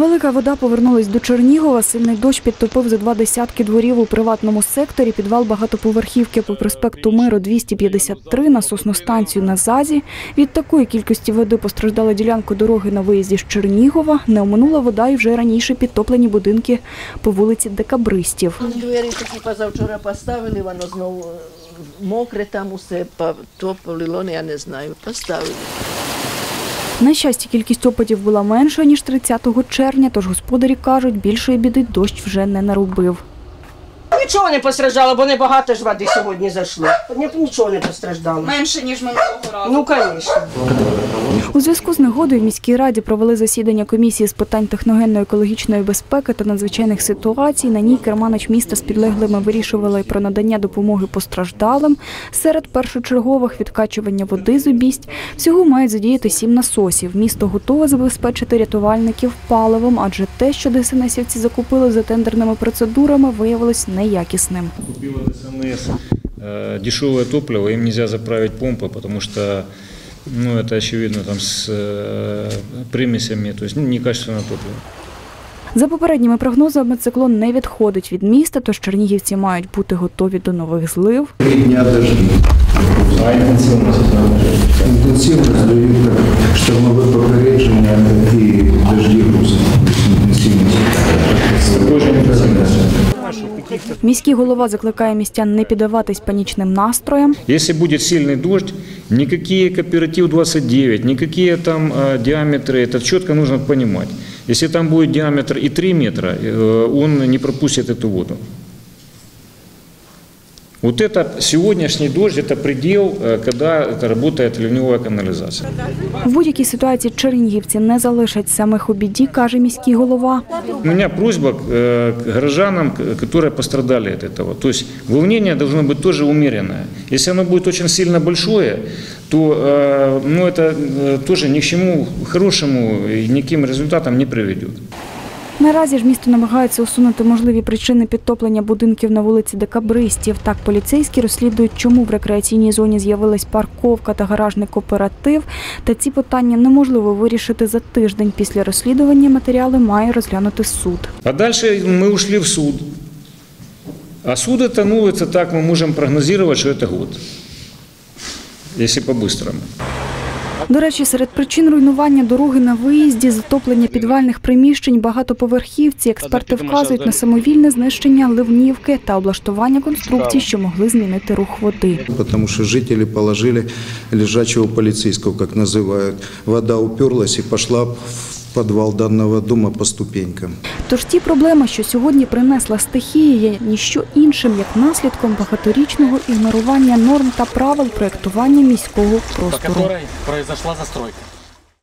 Велика вода повернулась до Чернігова. Сильний дощ підтопив за два десятки дворів у приватному секторі. Підвал багатоповерхівки по проспекту Миру 253, насосну станцію на ЗАЗі. Від такої кількості води постраждала ділянку дороги на виїзді з Чернігова. Не оминула вода і вже раніше підтоплені будинки по вулиці Декабристів. Двері такі позавчора поставили, воно знову е, мокре там усе, потоплило, я не знаю, поставили. На щастя, кількість опадів була менша, ніж 30 червня, тож господарі кажуть, більшої біди дощ вже не наробив. Нічого не постраждало, бо небагато ж води сьогодні зайшло. Ні- Нічого не постраждало. Менше, ніж минулого разу. Ну, звісно. У зв'язку з негодою в міській раді провели засідання комісії з питань техногенно-екологічної безпеки та надзвичайних ситуацій. На ній керманич міста з підлеглими вирішували про надання допомоги постраждалим. Серед першочергових відкачування води з обість. Всього мають задіяти сім насосів. Місто готове забезпечити рятувальників паливом, адже те, що ДСНСівці закупили за тендерними процедурами, виявилось неякісним Купил от СНС э, дешевое топливо, им нельзя заправить помпы, потому что ну, это очевидно там с э, примесями, то есть ну, некачественное топливо. За попередніми прогнозами, циклон не відходить від міста, тож чернігівці мають бути готові до нових злив. Три дня дожди. А интенсивность? Інтенсивність Міський голова закликає містян не піддаватись панічним настроям. Если будет сильный дождь, никакие кооператив 29, никакие там э, диаметры, это четко нужно понимать. Если там будет диаметр и 3 метра, э, он не пропустит эту воду. Вот это сегодняшний дождь, это предел, э, когда это работает ливневая канализация. В будь-якій ситуації чернігівці не залишать самих у біді, каже міський голова. У меня просьба к э, к горожанам, к- которые пострадали от этого. То есть волнение должно быть тоже умеренное. Если оно будет очень сильно большое, то э, ну, это э, тоже ни к чему хорошему и никаким результатам не приведет. Наразі ж місто намагається усунути можливі причини підтоплення будинків на вулиці Декабристів. Так, поліцейські розслідують, чому в рекреаційній зоні з'явилась парковка та гаражний кооператив. Та ці питання неможливо вирішити за тиждень. Після розслідування матеріали має розглянути суд. А дальше мы ушли в суд. А суд это, ну, это так мы можем прогнозировать, что это год. Если по-быстрому. До речі, серед причин руйнування дороги на виїзді, затоплення підвальних приміщень, багатоповерхівці, експерти вказують на самовільне знищення ливнівки та облаштування конструкцій, що могли змінити рух води. Потому що жителі положили лежачого поліцейського, як називають. Вода уперлась і пошла в подвал даного дома по ступенькам. Тож ті проблеми, що сьогодні принесла стихія, є ніщо іншим, як наслідком багаторічного ігнорування норм та правил проєктування міського по якій произошла застройка.